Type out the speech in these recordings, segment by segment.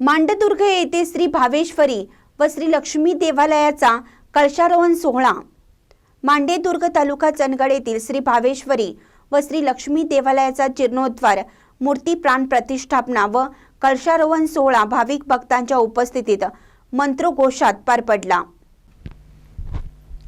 मांडदुर्ग येथे श्री भावेश्वरी व श्री लक्ष्मी देवालयाचा कळशारोहण सोहळा. मांडेदुर्ग तालुका चंदगड येथील श्री भावेश्वरी व श्री लक्ष्मी देवालयाचा जीर्णोद्धार मूर्ती प्राण प्रतिष्ठापना व कळशारोहण सोहळा भाविक भक्तांच्या उपस्थितीत मंत्रोघोषात पार पडला.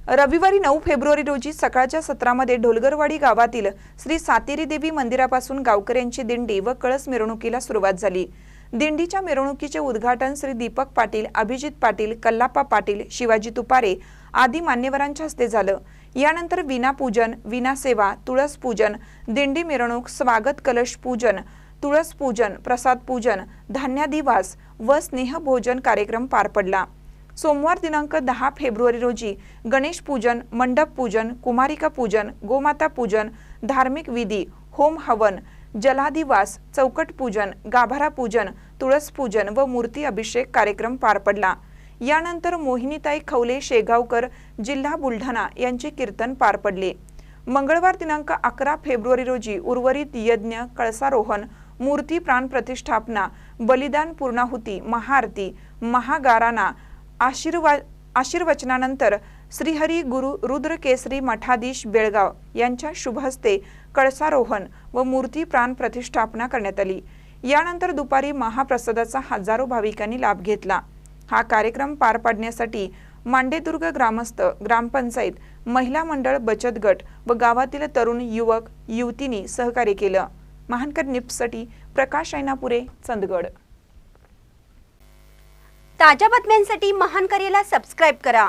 रविवारी नऊ फेब्रुवारी रोजी सकाळच्या सत्रामध्ये ढोलगरवाडी गावातील श्री सातेरी देवी मंदिरापासून गावकऱ्यांची दिंडी व कळस मिरवणुकीला सुरुवात झाली. दिंडीच्या मिरवणुकीचे उद्घाटन श्री दीपक पाटील अभिजित पाटील कल्लाप्पा पाटील शिवाजी तुपारे आदी मान्यवरांच्या हस्ते झालं. यानंतर विना पूजन विना सेवा तुळस पूजन दिंडी मिरवणूक स्वागत कलश पूजन तुळस पूजन प्रसाद पूजन धान्यादिवास व स्नेहभोजन कार्यक्रम पार पडला. सोमवार दिनांक दहा फेब्रुवारी रोजी गणेश पूजन मंडप पूजन कुमारिका पूजन गोमाता पूजन धार्मिक विधी होम हवन जलाधिवास चौकट पूजन गाभारा पूजन तुळस पूजन व मूर्ती अभिषेक कार्यक्रम पार पडला. यानंतर मोहिनीताई खवले शेगावकर जिल्हा बुलढाणा यांचे कीर्तन पार पडले. मंगळवार दिनांक अकरा फेब्रुवारी रोजी उर्वरित यज्ञ कळसारोहण मूर्ती प्राण प्रतिष्ठापना बलिदान पूर्णाहुती महाआरती महागाराना आशीर्वा आशीर्वचनानंतर श्रीहरी गुरु रुद्रकेसरी मठाधीश बेळगाव यांच्या शुभहस्ते कळसारोहण व मूर्ती प्राण प्रतिष्ठापना करण्यात आली. यानंतर दुपारी महाप्रसादाचा हजारो भाविकांनी लाभ घेतला. हा कार्यक्रम पार पाडण्यासाठी मांडेदुर्ग ग्रामस्थ ग्रामपंचायत महिला मंडळ बचत गट व गावातील तरुण युवक युवतींनी सहकार्य केलं. महानकर निप्ससाठी प्रकाश ऐनापुरे चंदगड. ताज्या बातम्यांसाठी महानकरेला सबस्क्राईब करा.